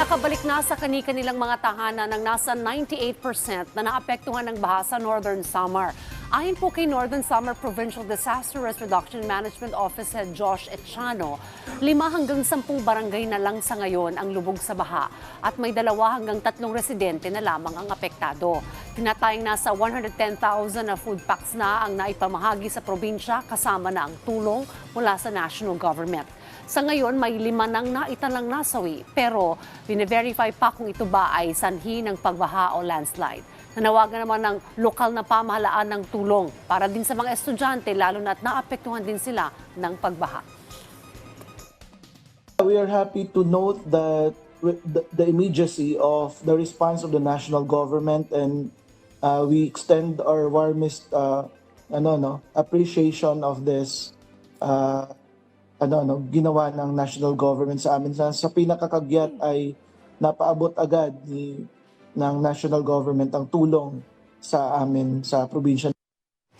Nakabalik na sa kani-kanilang mga tahanan ng nasa 98% na naapektuhan ng baha sa Northern Samar. Ayon po kay Northern Samar Provincial Disaster Risk Reduction Management Office Head Josh Echano, lima hanggang sampung barangay na lang sa ngayon ang lubog sa baha at may dalawa hanggang tatlong residente na lamang ang apektado. Tinatayang nasa 110,000 na food packs na ang naipamahagi sa probinsya kasama na ang tulong mula sa national government. Sa ngayon, may lima nang naitalang nasawi pero bine-verify pa kung ito ba ay sanhi ng pagbaha o landslide. Nanawagan naman ng lokal na pamahalaan ng tulong para din sa mga estudyante lalo na't naapektuhan din sila ng pagbaha. We are happy to note that the, the immediacy of the response of the national government and uh, we extend our warmest uh, ano no appreciation of this uh, ano no ginawa ng national government sa amin. Sa, sa pinakakagyat ay napaabot agad ni ng national government ang tulong sa amin sa probinsya